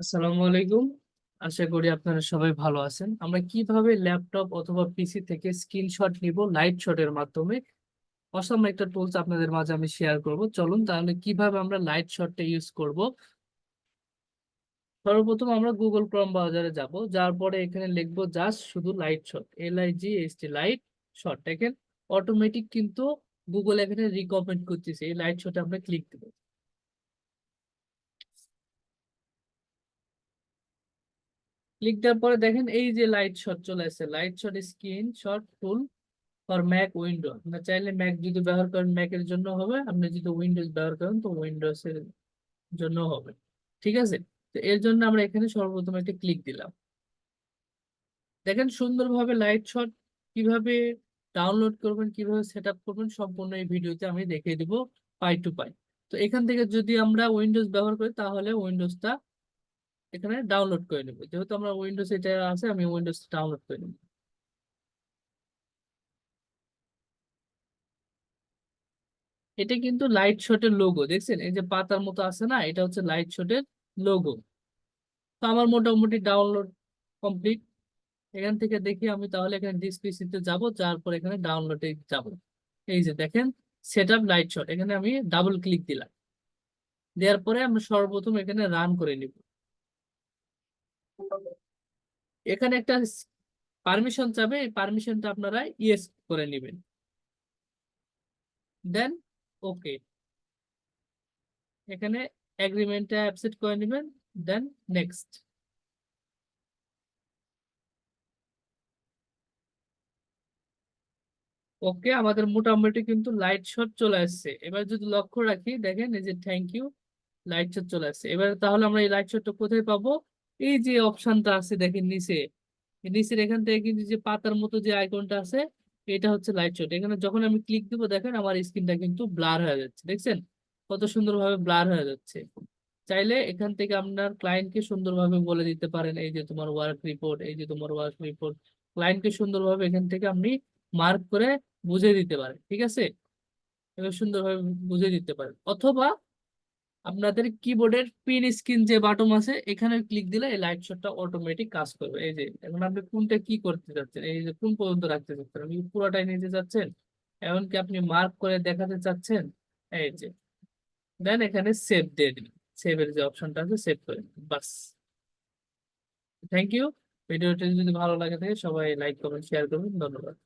আসসালামু আলাইকুম। আশা করি আপনারা সবাই ভালো আছেন। আমরা কীভাবে ল্যাপটপ অথবা পিসি থেকে স্ক্রিনশট নিব শটের মাধ্যমে? অসাম একটা টুলস আপনাদের মাঝে আমি শেয়ার করব। চলুন তাহলে কীভাবে আমরা লাইট শটটা ইউজ করব? সর্বপ্রথম আমরা গুগল ক্রোম ব্রাউজারে যাব। যার পরে এখানে লিখব জাস্ট শুধু Lightshot L I Lightshot দেখেন অটোমেটিক কিন্তু গুগল এখানে রিকমেন্ড করতেছে। এই লাইট শটে আমরা ক্লিক দেবো। ক্লিক দেওয়ার পরে দেখেন এই যে লাইট শট চলে আসছে। Lightshot screenshot tool for Mac window আপনার চাইলে ম্যাক যদি ব্যবহার করেন ম্যাকের জন্য হবে। আপনি যদি উইন্ডোজ ব্যবহার করেন, তো উইন্ডোজ এর জন্য হবে। ঠিক আছে? তো এর জন্য আমরা এখানে সর্বপ্রথম একটা ক্লিক দিলাম। দেখেন সুন্দরভাবে লাইট শট কীভাবে ডাউনলোড করবেন, কীভাবে সেট করবেন, সম্পূর্ণ এই ভিডিওতে আমি দেখিয়ে দিব পাই টু পাই তো এখান থেকে যদি আমরা উইন্ডোজ ব্যবহার করি, তাহলে উইন্ডোজটা এখানে ডাউনলোড করে নেব। যেহেতু আমরা উইন্ডোজ এটা আছে, আমি উইন্ডোজ ডাউনলোড করে নেব। এটা কিন্তু লাইট শটের লোগো দেখছেন? এই যে পাতার মতো আছে না? এটা হচ্ছে লাইট শটের লোগো তো আমার মোটামুটি ডাউনলোড কমপ্লিট এখান থেকে দেখি আমি তাহলে এখানে ডিসপিসিতে যাব যার পর এখানে ডাউনলোডে যাব। এই যে দেখেন সেট আপ লাইট শট এখানে আমি ডাবল ক্লিক দিলাম। দেওয়ার পরে আমরা সর্বপ্রথম এখানে রান করে নিব। এখানে একটা পারমিশন চাবে, এই পারমিশনটা আপনারা ইয়েস করে নেবেন। দেন ওকে এখানে এগ্রিমেন্টটা অ্যাকসেপ্ট করে নেবেন দেন নেক্সট ওকে আমাদের মোটামুটি কিন্তু লাইট শট চলে আসছে। এবার যদি লক্ষ্য রাখি, দেখেন এই যে থ্যাংক ইউ লাইট শট চলে আসছে। এবার তাহলে আমরা এই লাইট শটটা কোথায় পাবো? এই যে অপশনটা আছে দেখেন নিচে। নিচের এখান থেকে কিন্তু যে পাতার মতো যে আইকনটা আছে, এটা হচ্ছে লাইট শট এখানে যখন আমি ক্লিক দিব, দেখেন আমার স্ক্রিনটা কিন্তু ব্লার হয়ে যাচ্ছে, দেখছেন? কত সুন্দরভাবে ব্লার হয়ে যাচ্ছে। চাইলে এখান থেকে আপনার ক্লায়েন্টকে সুন্দরভাবে বলে দিতে পারেন, এই যে তোমার ওয়ার্ক রিপোর্ট এই যে তোমার ওয়ার্ক রিপোর্ট ক্লায়েন্টকে সুন্দরভাবে এখান থেকে আপনি মার্ক করে বুঝে দিতে পারেন, ঠিক আছে? এবার সুন্দরভাবে বুঝে দিতে পারেন। অথবা আপনাদের কিবোর্ডের পিন স্ক্রিন যে বাটন আছে, এখানে ক্লিক দিলে এই লাইট শটটা অটোমেটিক কাজ করবে। এই যে, এখন আপনি কোনটা কি করতে চাচ্ছেন এই যে কোন পর্যন্ত রাখতে চাচ্ছেন আপনি পুরোটাই নিতে চাচ্ছেন এমনকি আপনি মার্ক করে দেখাতে চাচ্ছেন, এই যে। দেন এখানে সেভ দিয়ে দিন। সেভের যে অপশনটা আছে সেভ করে দিন, বাস। থ্যাংক ইউ ভিডিওটি যদি ভালো লাগে থাকে, সবাই লাইক করবেন শেয়ার করবেন ধন্যবাদ।